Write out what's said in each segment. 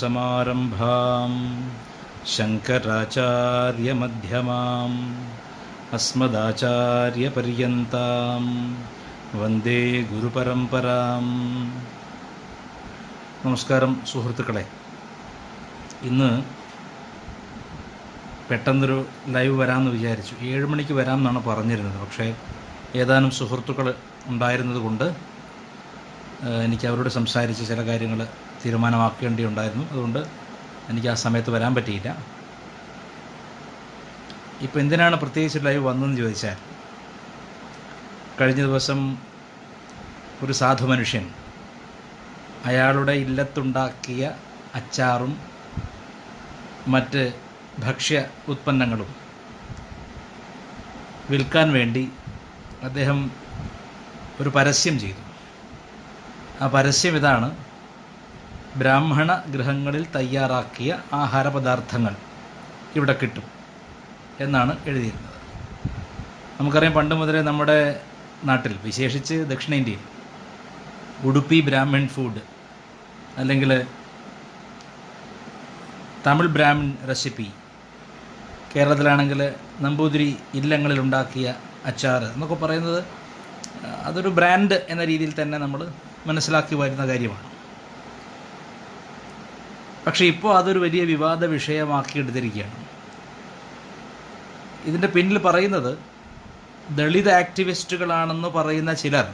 सदाशिवसमारम्भां शङ्कराचार्यमध्यमाम् अस्मदाचार्यपर्यन्तां വന്ദേ ഗുരുപരമ്പരാം നമസ്കാരം സുഹൃത്തുക്കളെ ഇന്ന് പെട്ടെന്നൊരു ലൈവ് വരാമെന്ന് വിചാരിച്ചു ഏഴ് മണിക്ക് വരാം എന്നാണ് പറഞ്ഞിരുന്നത് പക്ഷേ ഏതാനും സുഹൃത്തുക്കൾ ഉണ്ടായിരുന്നത് കൊണ്ട് ഏഹ്, എനിക്ക് അവരോട് സംസാരിച്ച് ചില കാര്യങ്ങൾ തീരുമാനമാക്കേണ്ടിയുണ്ടായിരുന്നു. അതുകൊണ്ട് എനിക്ക് ആ സമയത്ത് വരാൻ പറ്റിയില്ല. ഇപ്പോൾ എന്തിനാണ് പ്രത്യേകിച്ച് ലൈവ് വന്നതെന്ന് ചോദിച്ചാൽ കഴിഞ്ഞ ദിവസം ഒരു സാധു മനുഷ്യൻ അയാളുടെ ഇല്ലത്തുണ്ടാക്കിയ അച്ചാറും മറ്റ് ഭക്ഷ്യ ഉത്പന്നങ്ങളും വിൽക്കാൻ വേണ്ടി അദ്ദേഹം ഒരു പരസ്യം ചെയ്തു. ആ പരസ്യം ഇതാണ്. ബ്രാഹ്മണ ഗൃഹങ്ങളിൽ തയ്യാറാക്കിയ ആഹാര പദാർത്ഥങ്ങൾ ഇവിടെ കിട്ടും എന്നാണ് എഴുതിയിരുന്നത്. നമുക്കറിയാം പണ്ട് മുതലേ നമ്മുടെ നാട്ടിൽ വിശേഷിച്ച് ദക്ഷിണേന്ത്യയിൽ ഉടുപ്പി ബ്രാഹ്മൺ ഫുഡ് അല്ലെങ്കിൽ തമിഴ് ബ്രാഹ്മൺ റെസിപ്പി കേരളത്തിലാണെങ്കിൽ നമ്പൂതിരി ഇല്ലങ്ങളിൽ ഉണ്ടാക്കിയ അച്ചാർ എന്നൊക്കെ പറയുന്നത് അതൊരു ബ്രാൻഡ് എന്ന രീതിയിൽ തന്നെ നമ്മൾ മനസ്സിലാക്കി വരുന്ന കാര്യമാണ്. പക്ഷേ ഇപ്പോൾ അതൊരു വലിയ വിവാദ വിഷയമാക്കി എടുത്തിരിക്കുകയാണ്. ഇതിന്റെ പിന്നിൽ പറയുന്നത് ദളിത് ആക്ടിവിസ്റ്റുകളാണെന്ന് പറയുന്ന ചിലർ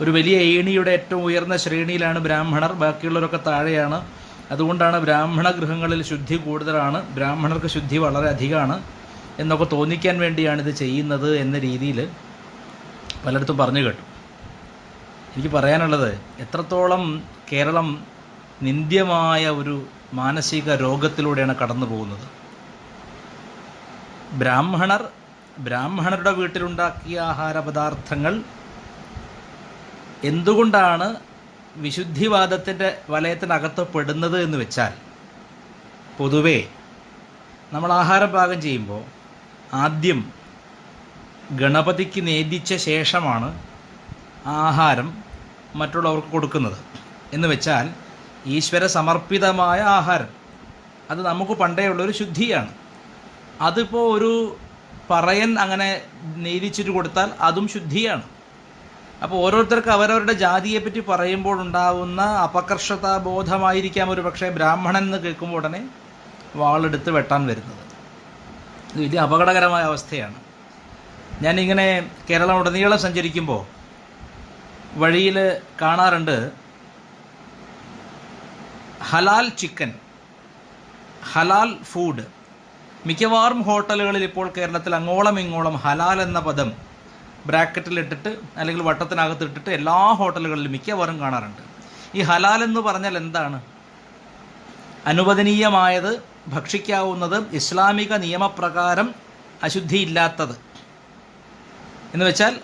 ഒരു വലിയ ഏണിയുടെ ഏറ്റവും ഉയർന്ന ശ്രേണിയിലാണ് ബ്രാഹ്മണർ ബാക്കിയുള്ളവരൊക്കെ താഴെയാണ്. അതുകൊണ്ടാണ് ബ്രാഹ്മണ ഗൃഹങ്ങളിൽ ശുദ്ധി കൂടുതലാണ് ബ്രാഹ്മണർക്ക് ശുദ്ധി വളരെ അധികമാണ് എന്നൊക്കെ തോന്നിക്കാൻ വേണ്ടിയാണ് ഇത് ചെയ്യുന്നത് എന്ന രീതിയിൽ പലയിടത്തും പറഞ്ഞു കേട്ടു. എനിക്ക് പറയാനുള്ളത് എത്രത്തോളം കേരളം നിന്ദ്യമായ ഒരു മാനസിക രോഗത്തിലൂടെയാണ് കടന്നു പോകുന്നത്. ബ്രാഹ്മണർ ബ്രാഹ്മണരുടെ വീട്ടിലുണ്ടാക്കിയ ആഹാര പദാർത്ഥങ്ങൾ എന്തുകൊണ്ടാണ് വിശുദ്ധിവാദത്തിന്റെ വലയത്തിനകത്ത് പെടുന്നത് എന്ന് വെച്ചാൽ പൊതുവേ നമ്മൾ ആഹാരം പാകം ചെയ്യുമ്പോൾ ആദ്യം ഗണപതിക്ക് നേദിച്ച ശേഷമാണ് ആഹാരം മറ്റുള്ളവർക്ക് കൊടുക്കുന്നത് എന്ന് വെച്ചാൽ ഈശ്വര സമർപ്പിതമായ ആഹാരം. അത് നമുക്ക് പണ്ടേ ഉള്ളൊരു ശുദ്ധിയാണ്. അതിപ്പോൾ ഒരു പറയൻ അങ്ങനെ നീരിച്ചിട്ട് കൊടുത്താൽ അതും ശുദ്ധിയാണ്. അപ്പോൾ ഓരോരുത്തർക്ക് അവരവരുടെ ജാതിയെപ്പറ്റി പറയുമ്പോൾ ഉണ്ടാവുന്ന അപകർഷതാ ബോധമായിരിക്കാം ഒരു പക്ഷേ ബ്രാഹ്മണൻ എന്ന് കേൾക്കുമ്പോൾ ഉടനെ വാളെടുത്ത് വെട്ടാൻ വരുന്നത്. ഇത് വലിയ അപകടകരമായ അവസ്ഥയാണ്. ഞാനിങ്ങനെ കേരളം ഉടനീളം സഞ്ചരിക്കുമ്പോൾ വഴിയിൽ കാണാറുണ്ട് ഹലാൽ ചിക്കൻ ഹലാൽ ഫുഡ് മിക്കവാറും ഹോട്ടലുകളിൽ ഇപ്പോൾ കേരളത്തിൽ അങ്ങോളം ഇങ്ങോളം ഹലാൽ എന്ന പദം ബ്രാക്കറ്റിലിട്ടിട്ട് അല്ലെങ്കിൽ വട്ടത്തിനകത്ത് ഇട്ടിട്ട് എല്ലാ ഹോട്ടലുകളിലും മിക്കവാറും കാണാറുണ്ട്. ഈ ഹലാൽ എന്ന് പറഞ്ഞാൽ എന്താണ്? അനുവദനീയമായത് ഭക്ഷിക്കാവുന്നത് ഇസ്ലാമിക നിയമപ്രകാരം അശുദ്ധിയില്ലാത്തത്. എന്ന് വെച്ചാൽ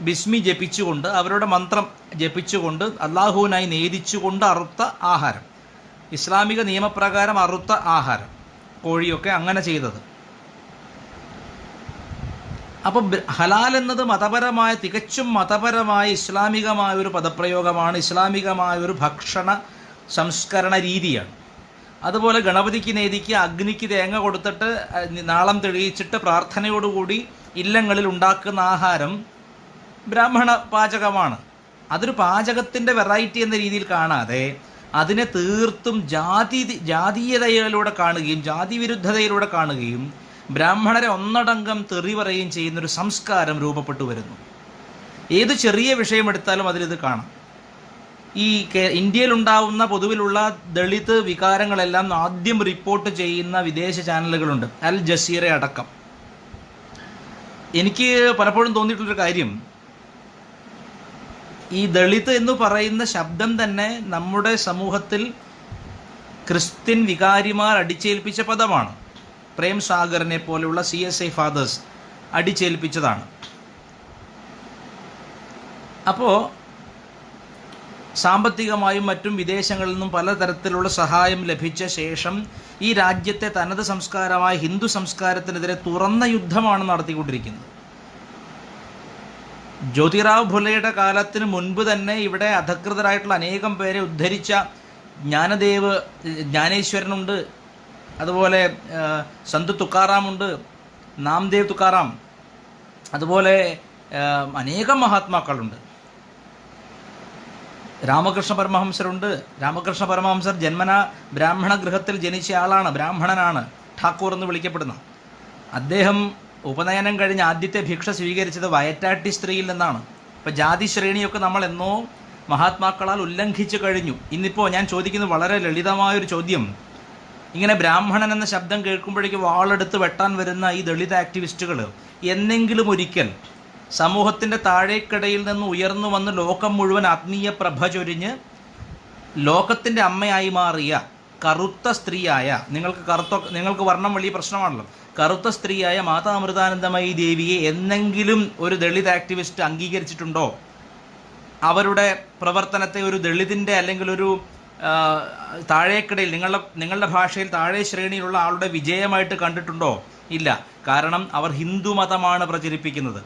ബിസ്മി ജപിച്ചുകൊണ്ട് അവരുടെ മന്ത്രം ജപിച്ചുകൊണ്ട് അള്ളാഹുവിനായി നേദിച്ചുകൊണ്ട് അറുത്ത ആഹാരം. ഇസ്ലാമിക നിയമപ്രകാരം അറുത്ത ആഹാരം. കോഴിയൊക്കെ അങ്ങനെ ചെയ്തത്. അപ്പം ഹലാൽ എന്നത് മതപരമായ തികച്ചും മതപരമായ ഇസ്ലാമികമായ ഒരു പദപ്രയോഗമാണ് ഇസ്ലാമികമായ ഒരു ഭക്ഷണ സംസ്കരണ രീതിയാണ്. അതുപോലെ ഗണപതിക്ക് നേദിക്ക് അഗ്നിക്ക് തേങ്ങ കൊടുത്തിട്ട് നാളം തെളിയിച്ചിട്ട് പ്രാർത്ഥനയോടുകൂടി ഇല്ലങ്ങളിൽ ഉണ്ടാക്കുന്ന ആഹാരം ബ്രാഹ്മണ പാചകമാണ് അതൊരു പാചകത്തിന്റെ വെറൈറ്റി എന്ന രീതിയിൽ കാണാതെ അതിനെ തീർത്തും ജാതി ജാതീയതയിലൂടെ കാണുകയും ജാതി വിരുദ്ധതയിലൂടെ കാണുകയും ബ്രാഹ്മണരെ ഒന്നടങ്കം തെറി പറയുകയും ചെയ്യുന്നൊരു സംസ്കാരം രൂപപ്പെട്ടു വരുന്നു. ഏത് ചെറിയ വിഷയമെടുത്താലും അതിലിത് കാണാം. ഈ ഇന്ത്യയിലുണ്ടാവുന്ന പൊതുവിലുള്ള ദളിത് വികാരങ്ങളെല്ലാം ആദ്യം റിപ്പോർട്ട് ചെയ്യുന്ന വിദേശ ചാനലുകളുണ്ട്. അൽ ജസീറ അടക്കം. എനിക്ക് പലപ്പോഴും തോന്നിയിട്ടുള്ളൊരു കാര്യം ഈ ദളിത് എന്ന് പറയുന്ന ശബ്ദം തന്നെ നമ്മുടെ സമൂഹത്തിൽ ക്രിസ്ത്യൻ വികാരിമാർ അടിച്ചേൽപ്പിച്ച പദമാണ്. പ്രേം സാഗറിനെ പോലെയുള്ള സി എസ് ഐ ഫാദേഴ്സ് അടിച്ചേൽപ്പിച്ചതാണ്. അപ്പോൾ സാമ്പത്തികമായും മറ്റും വിദേശങ്ങളിൽ നിന്നും പലതരത്തിലുള്ള സഹായം ലഭിച്ച ശേഷം ഈ രാജ്യത്തെ തനത് സംസ്കാരമായ ഹിന്ദു സംസ്കാരത്തിനെതിരെ തുറന്ന യുദ്ധമാണ് നടത്തിക്കൊണ്ടിരിക്കുന്നത്. ജ്യോതിറാവ് ഭുലയുടെ കാലത്തിന് മുൻപ് തന്നെ ഇവിടെ അധകൃതരായിട്ടുള്ള അനേകം പേരെ ഉദ്ധരിച്ച ജ്ഞാനദേവ് ജ്ഞാനേശ്വരനുണ്ട്. അതുപോലെ സന്ത് തുക്കാറാമുണ്ട് നാംദേവ് തുക്കാറാം. അതുപോലെ അനേകം മഹാത്മാക്കളുണ്ട്. രാമകൃഷ്ണ പരമഹംസരുണ്ട്. രാമകൃഷ്ണ പരമഹംസർ ജന്മന ബ്രാഹ്മണ ഗൃഹത്തിൽ ജനിച്ച ആളാണ് ബ്രാഹ്മണനാണ് ഠാക്കൂർ എന്ന് വിളിക്കപ്പെടുന്ന. അദ്ദേഹം ഉപനയനം കഴിഞ്ഞ് ആദ്യത്തെ ഭിക്ഷ സ്വീകരിച്ചത് വയറ്റാട്ടി സ്ത്രീയിൽ നിന്നാണ്. ഇപ്പം ജാതി ശ്രേണിയൊക്കെ നമ്മൾ എന്നോ മഹാത്മാക്കളാൽ ഉല്ലംഘിച്ചു കഴിഞ്ഞു. ഇന്നിപ്പോൾ ഞാൻ ചോദിക്കുന്നത് വളരെ ലളിതമായൊരു ചോദ്യം. ഇങ്ങനെ ബ്രാഹ്മണൻ എന്ന ശബ്ദം കേൾക്കുമ്പോഴേക്ക് വാളെടുത്ത് വെട്ടാൻ വരുന്ന ഈ ദളിത് ആക്ടിവിസ്റ്റുകൾ എന്നെങ്കിലും ഒരിക്കൽ സമൂഹത്തിന്റെ താഴേക്കിടയിൽ നിന്ന് ഉയർന്നു വന്ന് ലോകം മുഴുവൻ ആത്മീയ പ്രഭ ചൊരിഞ്ഞ് ലോകത്തിന്റെ അമ്മയായി മാറിയ കറുത്ത സ്ത്രീയായ നിങ്ങൾക്ക് കറുത്ത നിങ്ങൾക്ക് വർണം വലിയ പ്രശ്നമാണല്ലോ. കറുത്ത സ്ത്രീയായ മാതാ അമൃതാനന്ദമയി ദേവിയെ എന്നെങ്കിലും ഒരു ദളിത് ആക്ടിവിസ്റ്റ് അംഗീകരിച്ചിട്ടുണ്ടോ? അവരുടെ പ്രവർത്തനത്തെ ഒരു ദളിതിന്റെ അല്ലെങ്കിൽ ഒരു താഴേക്കിടയിൽ നിങ്ങളുടെ നിങ്ങളുടെ ഭാഷയിൽ താഴെ ശ്രേണിയിലുള്ള ആളുടെ വിജയമായിട്ട് കണ്ടിട്ടുണ്ടോ? ഇല്ല. കാരണം അവർ ഹിന്ദു മതമാണ് പ്രചരിപ്പിക്കുന്നത്.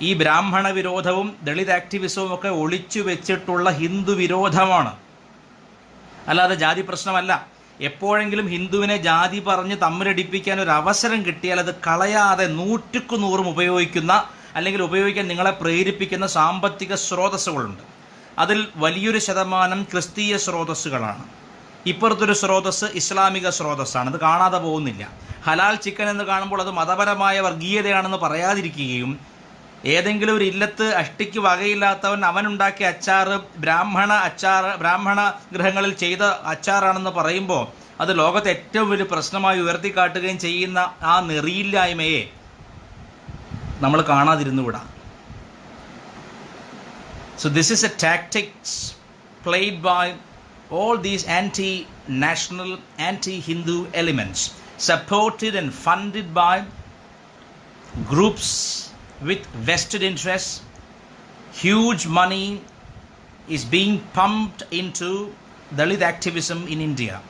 ഈ ബ്രാഹ്മണ വിരോധവും ദളിത് ആക്ടിവിസവും ഒക്കെ ഒളിച്ചു വെച്ചിട്ടുള്ള ഹിന്ദു വിരോധമാണ്. അല്ലാതെ ജാതി പ്രശ്നമല്ല. എപ്പോഴെങ്കിലും ഹിന്ദുവിനെ ജാതി പറഞ്ഞ് തമ്മിലടിപ്പിക്കാൻ ഒരു അവസരം കിട്ടിയാൽ അത് കളയാതെ നൂറ്റുക്കു നൂറും ഉപയോഗിക്കുന്ന അല്ലെങ്കിൽ ഉപയോഗിക്കാൻ നിങ്ങളെ പ്രേരിപ്പിക്കുന്ന സാമ്പത്തിക സ്രോതസ്സുകളുണ്ട്. അതിൽ വലിയൊരു ശതമാനം ക്രിസ്തീയ സ്രോതസ്സുകളാണ്. ഇപ്പുറത്തൊരു സ്രോതസ് ഇസ്ലാമിക സ്രോതസ്സാണ്. അത് കാണാതെ പോകുന്നില്ല. ഹലാൽ ചിക്കൻ എന്ന് കാണുമ്പോൾ അത് മതപരമായ വർഗീയതയാണെന്ന് പറയാതിരിക്കുകയും ഏതെങ്കിലും ഒരു ഇല്ലത്ത് അഷ്ടിക്ക് വകയില്ലാത്തവൻ അവനുണ്ടാക്കിയ അച്ചാറ് ബ്രാഹ്മണ അച്ചാറ് ബ്രാഹ്മണ ഗ്രഹങ്ങളിൽ ചെയ്ത അച്ചാറാണെന്ന് പറയുമ്പോൾ അത് ലോകത്തെ ഏറ്റവും വലിയ പ്രശ്നമായി ഉയർത്തിക്കാട്ടുകയും ചെയ്യുന്ന ആ നെറിയില്ലായ്മയെ നമ്മൾ കാണാതിരുന്നു കാണാതിരുന്നുവിടാം so this is a tactics played by all these anti national anti Hindu elements supported and funded by groups with vested interests. Huge money is being pumped into Dalit activism in India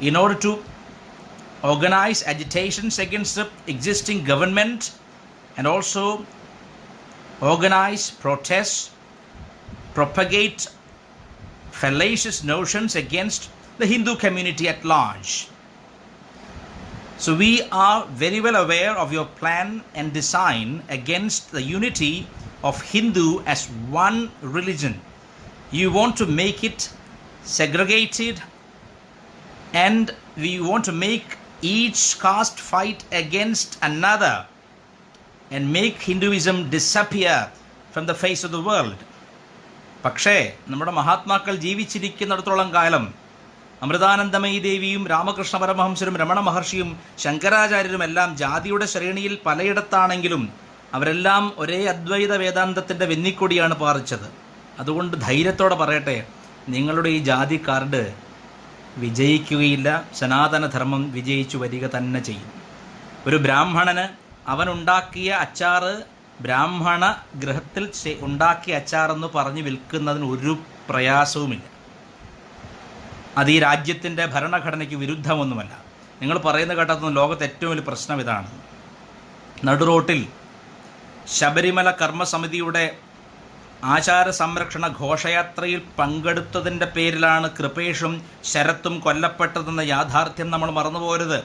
in order to organize agitations against the existing government and also organize protests propagate fallacious notions against the Hindu community at large. So, we are very well aware of your plan and design against the unity of Hindu as one religion. You want to make it segregated and we want to make each caste fight against another and make Hinduism disappear from the face of the world. പക്ഷേ നമ്മുടെ മഹാത്മാക്കൾ ജീവിച്ചിരിക്കുന്നിടത്തോളം കാലം അമൃതാനന്ദമയി ദേവിയും രാമകൃഷ്ണ പരമഹംസരും രമണ മഹർഷിയും ശങ്കരാചാര്യരും എല്ലാം ജാതിയുടെ ശ്രേണിയിൽ പലയിടത്താണെങ്കിലും അവരെല്ലാം ഒരേ അദ്വൈത വേദാന്തത്തിന്റെ വെന്നിക്കൊടിയാണ് പാറിച്ചത്. അതുകൊണ്ട് ധൈര്യത്തോടെ പറയട്ടെ നിങ്ങളുടെ ഈ ജാതി കാർഡ് വിജയിക്കുകയില്ല സനാതനധർമ്മം വിജയിച്ചു വരിക തന്നെ ചെയ്യും. ഒരു ബ്രാഹ്മണന് അവനുണ്ടാക്കിയ അച്ചാറ് ബ്രാഹ്മണ ഗൃഹത്തിൽ ചെ- ഉണ്ടാക്കിയ അച്ചാറെന്ന് പറഞ്ഞ് വിൽക്കുന്നതിന് ഒരു പ്രയാസവുമില്ല. അത് ഈ രാജ്യത്തിന്റെ ഭരണഘടനയ്ക്ക് വിരുദ്ധമൊന്നുമല്ല. നിങ്ങൾ പറയുന്ന കേട്ടതൊന്നും ലോകത്തെ ഏറ്റവും വലിയ പ്രശ്നം ഇതാണ്. നടുറോട്ടിൽ ശബരിമല കർമ്മസമിതിയുടെ ആചാര സംരക്ഷണ ഘോഷയാത്രയിൽ പങ്കെടുത്തതിന്റെ പേരിലാണ് കൃപേഷും ശരത്തും കൊല്ലപ്പെട്ടതെന്ന യാഥാർത്ഥ്യം നമ്മൾ മറന്നുപോരുത്.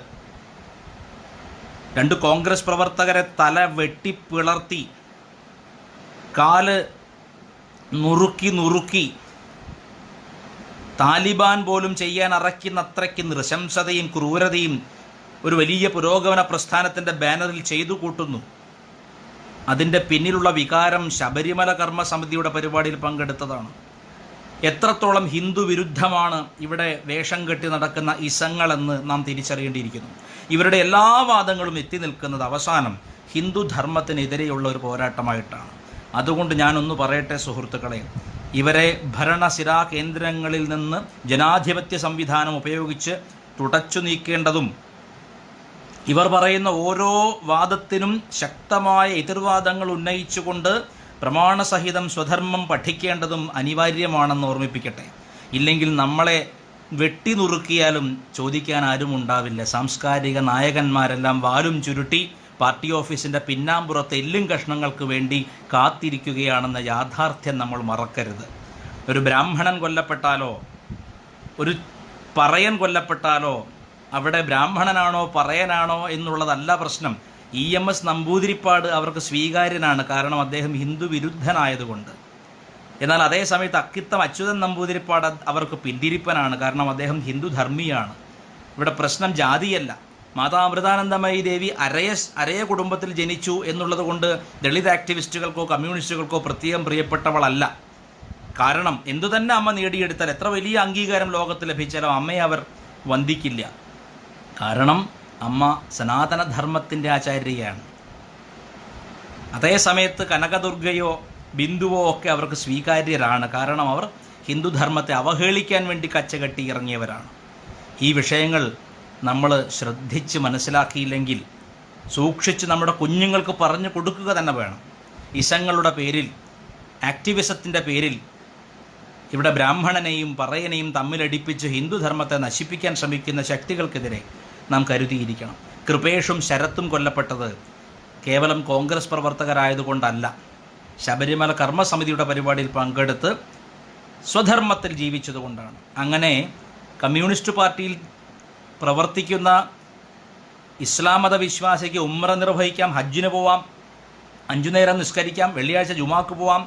രണ്ട് കോൺഗ്രസ് പ്രവർത്തകരെ തല വെട്ടിപ്പിളർത്തി കാൽ നുറുക്കി നുറുക്കി താലിബാൻ പോലും ചെയ്യാൻ അറയ്ക്കുന്ന അത്രയ്ക്ക് നൃശംസതയും ക്രൂരതയും ഒരു വലിയ പുരോഗമന പ്രസ്ഥാനത്തിന്റെ ബാനറിൽ ചെയ്തു കൂട്ടുന്നു. അതിന്റെ പിന്നിലുള്ള വികാരം ശബരിമല കർമ്മ സമിതിയുടെ പരിപാടിയിൽ പങ്കെടുത്തതാണ്. എത്രത്തോളം ഹിന്ദു വിരുദ്ധമാണ് ഇവിടെ വേഷം കെട്ടി നടക്കുന്ന ഇസങ്ങളെന്ന് നാം തിരിച്ചറിയേണ്ടിയിരിക്കുന്നു. ഇവരുടെ എല്ലാ വാദങ്ങളും എത്തി നിൽക്കുന്നത് അവസാനം ഹിന്ദു ധർമ്മത്തിനെതിരെയുള്ള ഒരു പോരാട്ടമായിട്ടാണ്. അതുകൊണ്ട് ഞാനൊന്ന് പറയട്ടെ സുഹൃത്തുക്കളെ. ഇവരെ ഭരണസിരാ കേന്ദ്രങ്ങളിൽ നിന്ന് ജനാധിപത്യ സംവിധാനം ഉപയോഗിച്ച് തുടച്ചു നീക്കേണ്ടതും ഇവർ പറയുന്ന ഓരോ വാദത്തിനും ശക്തമായ എതിർവാദങ്ങൾ ഉന്നയിച്ചുകൊണ്ട് പ്രമാണസഹിതം സ്വധർമ്മം പഠിക്കേണ്ടതും അനിവാര്യമാണെന്ന് ഓർമ്മിപ്പിക്കട്ടെ. ഇല്ലെങ്കിൽ നമ്മളെ വെട്ടി നുറുക്കിയാലും ചോദിക്കാൻ ആരും ഉണ്ടാവില്ല സാംസ്കാരിക നായകന്മാരെല്ലാം വാലും ചുരുട്ടി പാർട്ടി ഓഫീസിന്റെ പിന്നാമ്പുറത്തെ എല്ലും കഷ്ണങ്ങൾക്ക് വേണ്ടി കാത്തിരിക്കുകയാണെന്ന യാഥാർത്ഥ്യം നമ്മൾ മറക്കരുത്. ഒരു ബ്രാഹ്മണൻ കൊല്ലപ്പെട്ടാലോ ഒരു പറയൻ കൊല്ലപ്പെട്ടാലോ അവിടെ ബ്രാഹ്മണനാണോ പറയനാണോ എന്നുള്ളതല്ല പ്രശ്നം. ഇ എം എസ് നമ്പൂതിരിപ്പാട് അവർക്ക് സ്വീകാര്യനാണ് കാരണം അദ്ദേഹം ഹിന്ദു വിരുദ്ധനായതുകൊണ്ട്. എന്നാൽ അതേസമയത്ത് അക്കിത്തം അച്യുതൻ നമ്പൂതിരിപ്പാട് അവർക്ക് പിന്തിരിപ്പനാണ് കാരണം അദ്ദേഹം ഹിന്ദു ധർമ്മിയാണ് ഇവിടെ പ്രശ്നം ജാതിയല്ല. മാതാ അമൃതാനന്ദമയി ദേവി അരയ അരയ കുടുംബത്തിൽ ജനിച്ചു എന്നുള്ളത് കൊണ്ട് ദളിത് ആക്ടിവിസ്റ്റുകൾക്കോ കമ്മ്യൂണിസ്റ്റുകൾക്കോ പ്രത്യേകം പ്രിയപ്പെട്ടവളല്ല. കാരണം എന്തു തന്നെ അമ്മ നേടിയെടുത്താൽ എത്ര വലിയ അംഗീകാരം ലോകത്ത് ലഭിച്ചാലും അമ്മയെ അവർ വന്ദിക്കില്ല. കാരണം അമ്മ സനാതനധർമ്മത്തിന്റെ ആചാര്യയാണ്. അതേസമയത്ത് കനകദുർഗയോ ബിന്ദുവോ ഒക്കെ അവർക്ക് സ്വീകാര്യരാണ്. കാരണം അവർ ഹിന്ദുധർമ്മത്തെ അവഹേളിക്കാൻ വേണ്ടി കച്ചകെട്ടി ഇറങ്ങിയവരാണ്. ഈ വിഷയങ്ങൾ നമ്മൾ ശ്രദ്ധിച്ച് മനസ്സിലാക്കിയില്ലെങ്കിൽ സൂക്ഷിച്ച് നമ്മുടെ കുഞ്ഞുങ്ങൾക്ക് പറഞ്ഞു കൊടുക്കുക തന്നെ വേണം. ഇസങ്ങളുടെ പേരിൽ ആക്ടിവിസത്തിന്റെ പേരിൽ ഇവിടെ ബ്രാഹ്മണനെയും പറയനെയും തമ്മിലടിപ്പിച്ച് ഹിന്ദുധർമ്മത്തെ നശിപ്പിക്കാൻ ശ്രമിക്കുന്ന ശക്തികൾക്കെതിരെ നാം കരുതിയിരിക്കണം. കൃപേഷും ശരത്തും കൊല്ലപ്പെട്ടത് കേവലം കോൺഗ്രസ് പ്രവർത്തകരായതുകൊണ്ടല്ല. ശബരിമല കർമ്മസമിതിയുടെ പരിപാടിയിൽ പങ്കെടുത്ത് സ്വധർമ്മത്തിൽ ജീവിച്ചതുകൊണ്ടാണ്. അങ്ങനെ കമ്മ്യൂണിസ്റ്റ് പാർട്ടിയിൽ പ്രവർത്തിക്കുന്ന ഇസ്ലാം മത വിശ്വാസിക്ക് ഉമ്ര നിർവഹിക്കാം ഹജ്ജിന് പോവാം അഞ്ചു നേരം നിസ്കരിക്കാം വെള്ളിയാഴ്ച ജുമാക്ക് പോവാം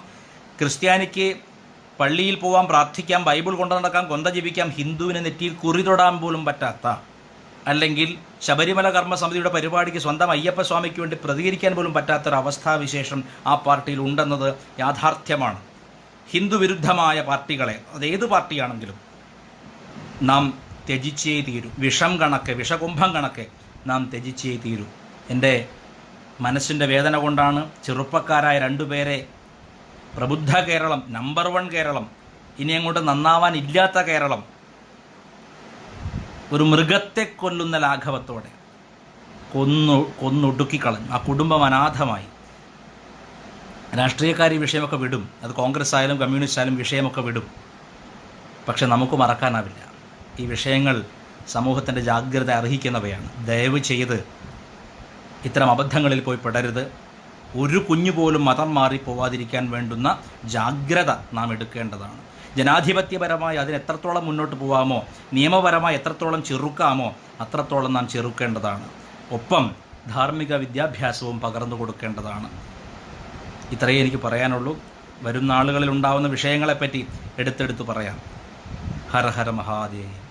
ക്രിസ്ത്യാനിക്ക് പള്ളിയിൽ പോവാം പ്രാർത്ഥിക്കാം ബൈബിൾ കൊണ്ടു നടക്കാം കൊന്ത ജപിക്കാം ഹിന്ദുവിനെ നെറ്റിയിൽ കുറി തൊടാൻ പോലും പറ്റാത്ത അല്ലെങ്കിൽ ശബരിമല കർമ്മസമിതിയുടെ പരിപാടിക്ക് സ്വന്തം അയ്യപ്പസ്വാമിക്ക് വേണ്ടി പ്രതികരിക്കാൻ പോലും പറ്റാത്തൊരവസ്ഥാവിശേഷം ആ പാർട്ടിയിൽ ഉണ്ടെന്നത് യാഥാർത്ഥ്യമാണ്. ഹിന്ദു വിരുദ്ധമായ പാർട്ടികളെ അതേത് പാർട്ടിയാണെങ്കിലും നാം ത്യജിച്ചേ തീരും വിഷം കണക്ക് വിഷകുംഭം കണക്ക് നാം ത്യജിച്ചേ തീരൂ എന്റെ മനസ്സിന്റെ വേദന കൊണ്ടാണ് ചെറുപ്പക്കാരായ രണ്ടുപേരെ പ്രബുദ്ധ കേരളം നമ്പർ വൺ കേരളം ഇനി അങ്ങോട്ട് നന്നാവാൻ ഇല്ലാത്ത കേരളം ഒരു മൃഗത്തെ കൊല്ലുന്ന ലാഘവത്തോടെ കൊന്നു കൊന്നൊടുക്കിക്കളഞ്ഞു ആ കുടുംബം അനാഥമായി. രാഷ്ട്രീയക്കാർ ഈ വിഷയമൊക്കെ വിടും. അത് കോൺഗ്രസ് ആയാലും കമ്മ്യൂണിസ്റ്റ് ആയാലും വിഷയമൊക്കെ വിടും. പക്ഷെ നമുക്ക് മറക്കാനാവില്ല. ഈ വിഷയങ്ങൾ സമൂഹത്തിന്റെ ജാഗ്രത അർഹിക്കുന്നവയാണ്. ദയവ് ചെയ്ത് ഇത്തരം അബദ്ധങ്ങളിൽ പോയി പെടരുത്. ഒരു കുഞ്ഞു പോലും മതം മാറി പോവാതിരിക്കാൻ വേണ്ടുന്ന ജാഗ്രത നാം എടുക്കേണ്ടതാണ്. ജനാധിപത്യപരമായി അതിന് എത്രത്തോളം മുന്നോട്ട് പോകാമോ നിയമപരമായി എത്രത്തോളം ചെറുക്കാമോ അത്രത്തോളം നാം ചെറുക്കേണ്ടതാണ്. ഒപ്പം ധാർമ്മിക വിദ്യാഭ്യാസവും പകർന്നു കൊടുക്കേണ്ടതാണ്. ഇത്രയേ എനിക്ക് പറയാനുള്ളൂ. വരും നാളുകളിൽ ഉണ്ടാവുന്ന വിഷയങ്ങളെപ്പറ്റി എടുത്തെടുത്ത് പറയാം. ഹര ഹര മഹാദേവ്.